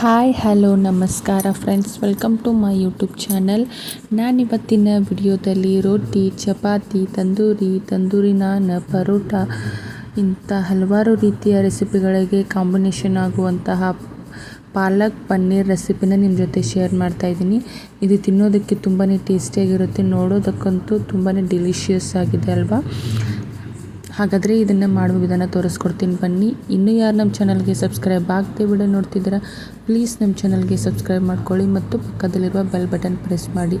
Hi hello ನಮಸ್ಕಾರ friends welcome to my YouTube channel ನಾನಿವತ್ತಿನ ವಿಡಿಯೋದಲ್ಲಿ ರೊಟ್ಟಿ ಚಪಾತಿ, ತಂದೂರಿ ತಂದೂರಿ ನಾನ್ ಪರೋಟ ಇಂಥ ಹಲವಾರು ರೀತಿಯ ರೆಸಿಪಿಗಳಿಗೆ ಕಾಂಬಿನೇಷನ್ ಆಗುವಂತಹ ಪಾಲಕ್ ಪನ್ನೀರ್ ರೆಸಿಪಿನ ನಿಮ್ಮ ಜೊತೆ ಶೇರ್ ಮಾಡ್ತಾ ಇದ್ದೀನಿ. ಇದು ತಿನ್ನೋದಕ್ಕೆ ತುಂಬಾ ಟೇಸ್ಟಿಯಾಗಿರುತ್ತೆ ನೋಡೋದಕ್ಕಂತೂ ತುಂಬಾ ಡಿಲಿಷಿಯಸ್ ಆಗಿದೆ ಅಲ್ವಾ? ಹಾಗಾದರೆ ಇದನ್ನು ಮಾಡುವ ವಿಧಾನ ತೋರಿಸ್ಕೊಡ್ತೀನಿ ಬನ್ನಿ. ಇನ್ನೂ ಯಾರು ನಮ್ಮ ಚಾನಲ್ಗೆ ಸಬ್ಸ್ಕ್ರೈಬ್ ಆಗದೆ ವಿಡಿಯೋ ನೋಡ್ತಿದ್ದೀರಾ ಪ್ಲೀಸ್ ನಮ್ಮ ಚಾನಲ್ಗೆ ಸಬ್ಸ್ಕ್ರೈಬ್ ಮಾಡ್ಕೊಳ್ಳಿ ಮತ್ತು ಪಕ್ಕದಲ್ಲಿರುವ ಬೆಲ್ ಬಟನ್ ಪ್ರೆಸ್ ಮಾಡಿ.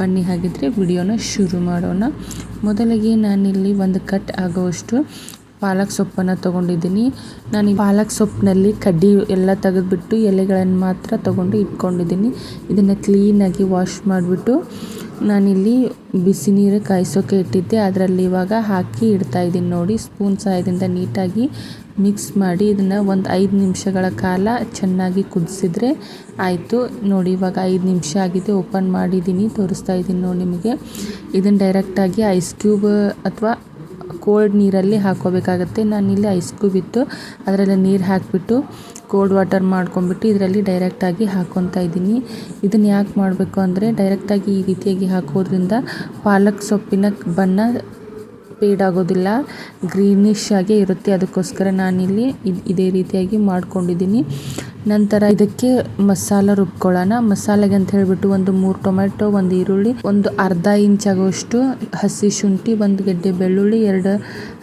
ಬನ್ನಿ ಹಾಗಿದ್ರೆ ವಿಡಿಯೋನ ಶುರು ಮಾಡೋಣ. ಮೊದಲಿಗೆ ನಾನಿಲ್ಲಿ ಒಂದು ಕಟ್ ಆಗೋವಷ್ಟು ಪಾಲಕ್ ಸೊಪ್ಪನ್ನು ತೊಗೊಂಡಿದ್ದೀನಿ. ನಾನು ಪಾಲಕ್ ಸೊಪ್ಪಿನಲ್ಲಿ ಕಡ್ಡಿ ಎಲ್ಲ ತೆಗೆದುಬಿಟ್ಟು ಎಲೆಗಳನ್ನು ಮಾತ್ರ ತೊಗೊಂಡು ಇಟ್ಕೊಂಡಿದ್ದೀನಿ. ಇದನ್ನು ಕ್ಲೀನಾಗಿ ವಾಶ್ ಮಾಡಿಬಿಟ್ಟು ನಾನಿಲ್ಲಿ ಬಿಸಿ ನೀರು ಕಾಯಿಸೋಕೆ ಇಟ್ಟಿದ್ದೆ. ಅದರಲ್ಲಿ ಇವಾಗ ಹಾಕಿ ಇಡ್ತಾ ಇದ್ದೀನಿ ನೋಡಿ. ಸ್ಪೂನ್ ಸಹಾಯದಿಂದ ನೀಟಾಗಿ ಮಿಕ್ಸ್ ಮಾಡಿ ಇದನ್ನು ಒಂದು ಐದು ನಿಮಿಷಗಳ ಕಾಲ ಚೆನ್ನಾಗಿ ಕುದಿಸಿದ್ರೆ ಆಯಿತು. ನೋಡಿ, ಇವಾಗ ಐದು ನಿಮಿಷ ಆಗಿದೆ. ಓಪನ್ ಮಾಡಿದ್ದೀನಿ, ತೋರಿಸ್ತಾ ಇದ್ದೀನಿ ನೋಡಿ ನಿಮಗೆ. ಇದನ್ನು ಡೈರೆಕ್ಟಾಗಿ ಐಸ್ ಕ್ಯೂಬ್ ಅಥವಾ ಕೋಲ್ಡ್ ನೀರಲ್ಲಿ ಹಾಕ್ಕೋಬೇಕಾಗತ್ತೆ. ನಾನಿಲ್ಲಿ ಐಸ್ ಕ್ಯೂಬ್ ಇತ್ತು. ಅದರಲ್ಲಿ ನೀರು ಹಾಕಿಬಿಟ್ಟು ಕೋಲ್ಡ್ ವಾಟರ್ ಮಾಡ್ಕೊಂಬಿಟ್ಟು ಇದರಲ್ಲಿ ಡೈರೆಕ್ಟಾಗಿ ಹಾಕ್ಕೊತಾ ಇದ್ದೀನಿ. ಇದನ್ನು ಯಾಕೆ ಮಾಡಬೇಕು ಅಂದರೆ ಡೈರೆಕ್ಟಾಗಿ ಈ ರೀತಿಯಾಗಿ ಹಾಕೋದ್ರಿಂದ ಪಾಲಕ್ ಸೊಪ್ಪಿನ ಬಣ್ಣ ಫೇಡ್ ಆಗೋದಿಲ್ಲ. ಗ್ರೀನಿಶ್ ಆಗೇ ಇರುತ್ತೆ. ಅದಕ್ಕೋಸ್ಕರ ನಾನಿಲ್ಲಿ ಇದೇ ರೀತಿಯಾಗಿ ಮಾಡ್ಕೊಂಡಿದ್ದೀನಿ. ನಂತರ ಇದಕ್ಕೆ ಮಸಾಲ ರುಬ್ಕೊಳ್ಳೋಣ. ಮಸಾಲೆಗೆ ಅಂತ ಹೇಳಿಬಿಟ್ಟು ಒಂದು ಮೂರು ಟೊಮೆಟೊ ಒಂದು ಈರುಳ್ಳಿ, ಒಂದು ಅರ್ಧ ಇಂಚ್ ಆಗುವಷ್ಟು ಹಸಿ ಶುಂಠಿ, ಒಂದು ಗೆಡ್ಡೆ ಬೆಳ್ಳುಳ್ಳಿ, ಎರಡು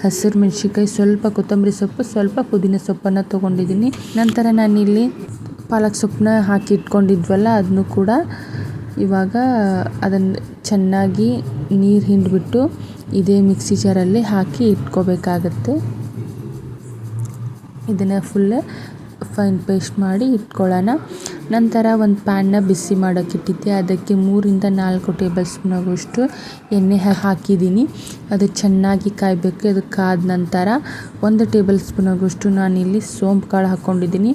ಹಸಿರು ಮೆಣಸಿನ್ಕಾಯಿ, ಸ್ವಲ್ಪ ಕೊತ್ತಂಬರಿ ಸೊಪ್ಪು, ಸ್ವಲ್ಪ ಪುದೀನ ಸೊಪ್ಪನ್ನು ತೊಗೊಂಡಿದ್ದೀನಿ. ನಂತರ ನಾನಿಲ್ಲಿ ಪಾಲಕ್ ಸೊಪ್ಪನ್ನ ಹಾಕಿ ಇಟ್ಕೊಂಡಿದ್ವಲ್ಲ ಅದನ್ನು ಕೂಡ ಇವಾಗ ಅದನ್ನು ಚೆನ್ನಾಗಿ ನೀರು ಹಿಂಡಿಬಿಟ್ಟು ಇದೇ ಮಿಕ್ಸಿ ಜಾರಲ್ಲಿ ಹಾಕಿ ಇಟ್ಕೋಬೇಕಾಗತ್ತೆ. ಇದನ್ನು ಫುಲ್ ಫೈನ್ ಪೇಸ್ಟ್ ಮಾಡಿ ಇಟ್ಕೊಳ್ಳೋಣ. ನಂತರ ಒಂದು ಪ್ಯಾನ್ನ ಬಿಸಿ ಮಾಡೋಕ್ಕೆ ಇಟ್ಟಿದ್ದೆ. ಅದಕ್ಕೆ ಮೂರಿಂದ ನಾಲ್ಕು ಟೇಬಲ್ ಸ್ಪೂನ್ ಆಗುವಷ್ಟು ಎಣ್ಣೆ ಹಾಕಿದ್ದೀನಿ. ಅದು ಚೆನ್ನಾಗಿ ಕಾಯಬೇಕು. ಅದು ಕಾದ ನಂತರ ಒಂದು ಟೇಬಲ್ ಸ್ಪೂನ್ ಆಗುವಷ್ಟು ನಾನಿಲ್ಲಿ ಸೋಂಪು ಕಾಳು ಹಾಕ್ಕೊಂಡಿದ್ದೀನಿ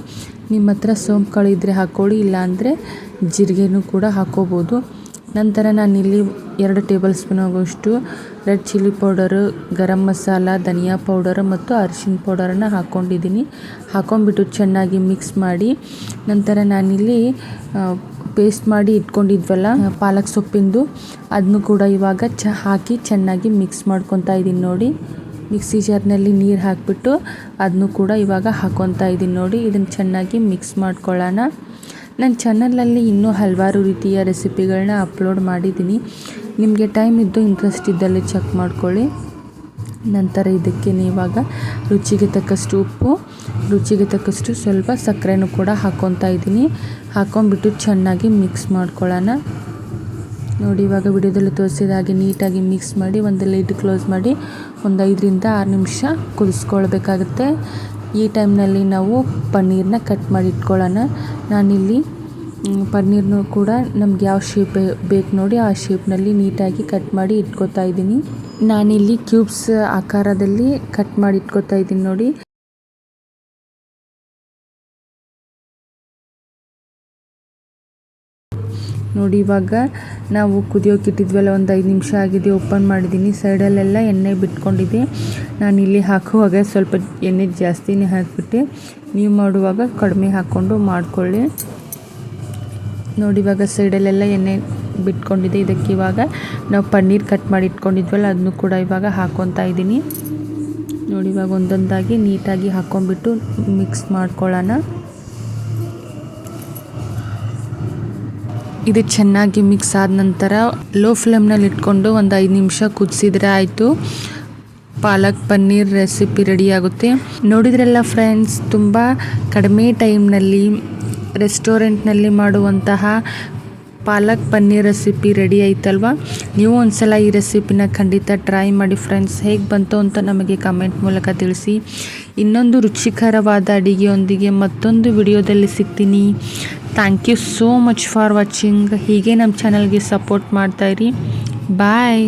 ನಿಮ್ಮ ಹತ್ರ ಸೋಂಪು ಕಾಳು ಇದ್ದರೆ ಹಾಕ್ಕೊಳ್ಳಿ ಇಲ್ಲಾಂದರೆ ಜೀರಿಗೆನೂ ಕೂಡ ಹಾಕ್ಕೋಬೋದು ನಂತರ ನಾನಿಲ್ಲಿ ಎರಡು ಟೇಬಲ್ ಸ್ಪೂನ್ ಆಗುವಷ್ಟು red chilli powder, garam masala, ಧನಿಯಾ ಪೌಡರ್ ಮತ್ತು ಅರಿಶಿನ ಪೌಡರನ್ನು ಹಾಕ್ಕೊಂಡಿದ್ದೀನಿ ಹಾಕೊಂಡ್ಬಿಟ್ಟು ಚೆನ್ನಾಗಿ ಮಿಕ್ಸ್ ಮಾಡಿ. ನಂತರ ನಾನಿಲ್ಲಿ ಪೇಸ್ಟ್ ಮಾಡಿ ಇಟ್ಕೊಂಡಿದ್ವಲ್ಲ ಪಾಲಕ್ ಸೊಪ್ಪಿಂದು ಅದನ್ನು ಕೂಡ ಇವಾಗ ಚ, ಹಾಕಿ ಚೆನ್ನಾಗಿ ಮಿಕ್ಸ್ ಮಾಡ್ಕೊತಾ ಇದ್ದೀನಿ ನೋಡಿ. ಮಿಕ್ಸಿ ಜಾರ್ನಲ್ಲಿ ನೀರು ಹಾಕಿಬಿಟ್ಟು ಅದನ್ನು ಕೂಡ ಇವಾಗ ಹಾಕ್ಕೊತಾ ಇದ್ದೀನಿ ನೋಡಿ. ಇದನ್ನು ಚೆನ್ನಾಗಿ ಮಿಕ್ಸ್ ಮಾಡ್ಕೊಳ್ಳೋಣ. ನನ್ನ ಚಾನಲಲ್ಲಿ ಇನ್ನೂ ಹಲವಾರು ರೀತಿಯ ರೆಸಿಪಿಗಳನ್ನ ಅಪ್ಲೋಡ್ ಮಾಡಿದ್ದೀನಿ. ನಿಮಗೆ ಟೈಮ್ ಇದ್ದು ಇಂಟ್ರೆಸ್ಟ್ ಇದ್ದಲ್ಲಿ ಚೆಕ್ ಮಾಡ್ಕೊಳ್ಳಿ. ನಂತರ ಇದಕ್ಕೆ ನೀವಾಗ ರುಚಿಗೆ ತಕ್ಕಷ್ಟು ಉಪ್ಪು, ರುಚಿಗೆ ತಕ್ಕಷ್ಟು ಸ್ವಲ್ಪ ಸಕ್ಕರೆನೂ ಕೂಡ ಹಾಕ್ಕೊತಾ ಇದ್ದೀನಿ. ಹಾಕೊಂಬಿಟ್ಟು ಚೆನ್ನಾಗಿ ಮಿಕ್ಸ್ ಮಾಡ್ಕೊಳ್ಳೋಣ. ನೋಡಿ, ಇವಾಗ ವಿಡಿಯೋದಲ್ಲಿ ತೋರಿಸಿದ ಹಾಗೆ ನೀಟಾಗಿ ಮಿಕ್ಸ್ ಮಾಡಿ, ಒಂದು ಲೈಟ್ ಕ್ಲೋಸ್ ಮಾಡಿ, ಒಂದು ಐದರಿಂದ ಆರು ನಿಮಿಷ ಕುದಿಸ್ಕೊಳ್ಬೇಕಾಗುತ್ತೆ. ಈ ಟೈಮ್ನಲ್ಲಿ ನಾವು ಪನ್ನೀರನ್ನ ಕಟ್ ಮಾಡಿ ಇಟ್ಕೊಳ್ಳೋಣ ನಾನಿಲ್ಲಿ ಪನ್ನೀರ್ನು ಕೂಡ ನಮ್ಗೆ ಯಾವ ಶೇಪ್ ಬೇಕು ನೋಡಿ ಆ ಶೇಪ್ನಲ್ಲಿ ನೀಟಾಗಿ ಕಟ್ ಮಾಡಿ ಇಟ್ಕೋತಾ ಇದ್ದೀನಿ. ನಾನಿಲ್ಲಿ ಕ್ಯೂಬ್ಸ್ ಆಕಾರದಲ್ಲಿ ಕಟ್ ಮಾಡಿ ಇಟ್ಕೋತಾ ಇದ್ದೀನಿ ನೋಡಿ. ನೋಡಿ, ಇವಾಗ ನಾವು ಕುದಿಯೋಕೆ ಇಟ್ಟಿದ್ವಲ್ಲ, ಒಂದು ಐದು ನಿಮಿಷ ಆಗಿದೆ, ಓಪನ್ ಮಾಡಿದ್ದೀನಿ ಸೈಡಲ್ಲೆಲ್ಲ ಎಣ್ಣೆ ಬಿಟ್ಕೊಂಡಿದ್ದೆ. ನಾನು ಇಲ್ಲಿ ಹಾಕುವಾಗ ಸ್ವಲ್ಪ ಎಣ್ಣೆ ಜಾಸ್ತಿನೇ ಹಾಕಿಬಿಟ್ಟೆ. ನೀವು ಮಾಡುವಾಗ ಕಡಿಮೆ ಹಾಕ್ಕೊಂಡು ಮಾಡಿಕೊಳ್ಳಿ. ನೋಡಿ, ಇವಾಗ ಸೈಡಲ್ಲೆಲ್ಲ ಎಣ್ಣೆ ಬಿಟ್ಕೊಂಡಿದೆ. ಇದಕ್ಕೆ ಇವಾಗ ನಾವು ಪನ್ನೀರ್ ಕಟ್ ಮಾಡಿ ಇಟ್ಕೊಂಡಿದ್ವಲ್ಲ ಅದನ್ನು ಕೂಡ ಇವಾಗ ಹಾಕ್ಕೊತಾ ಇದ್ದೀನಿ. ನೋಡಿ, ಇವಾಗ ಒಂದೊಂದಾಗಿ ನೀಟಾಗಿ ಹಾಕ್ಕೊಂಬಿಟ್ಟು ಮಿಕ್ಸ್ ಮಾಡ್ಕೊಳ್ಳೋಣ. ಇದು ಚೆನ್ನಾಗಿ ಮಿಕ್ಸ್ ಆದ ನಂತರ ಲೋ ಫ್ಲೇಮ್ನಲ್ಲಿ ಇಟ್ಕೊಂಡು ಒಂದು ಐದು ನಿಮಿಷ ಕುದಿಸಿದ್ರೆ ಆಯಿತು. ಪಾಲಕ್ ಪನ್ನೀರ್ ರೆಸಿಪಿ ರೆಡಿ ಆಗುತ್ತೆ. ನೋಡಿದ್ರಲ್ಲ ಫ್ರೆಂಡ್ಸ್ ತುಂಬ ಕಡಿಮೆ ಟೈಮ್ನಲ್ಲಿ ರೆಸ್ಟೋರೆಂಟ್ನಲ್ಲಿ ಮಾಡುವಂತಹ ಪಾಲಕ್ ಪನ್ನೀರ್ ರೆಸಿಪಿ ರೆಡಿ ಆಯ್ತಲ್ವ? ನೀವು ಒಂದ್ಸಲ ಈ ರೆಸಿಪಿನ ಖಂಡಿತ ಟ್ರೈ ಮಾಡಿ ಫ್ರೆಂಡ್ಸ್ ಹೇಗೆ ಬಂತು ಅಂತ ನಮಗೆ ಕಮೆಂಟ್ ಮೂಲಕ ತಿಳಿಸಿ. ಇನ್ನೊಂದು ರುಚಿಕರವಾದ ಅಡಿಗೆಯೊಂದಿಗೆ ಮತ್ತೊಂದು ವಿಡಿಯೋದಲ್ಲಿ ಸಿಗ್ತೀನಿ. Thank you so much for watching ಹೀಗೆ ನಮ್ಮ ಚಾನಲ್ಗೆ ಸಪೋರ್ಟ್ ಮಾಡ್ತಾಯಿರಿ ಬಾಯ್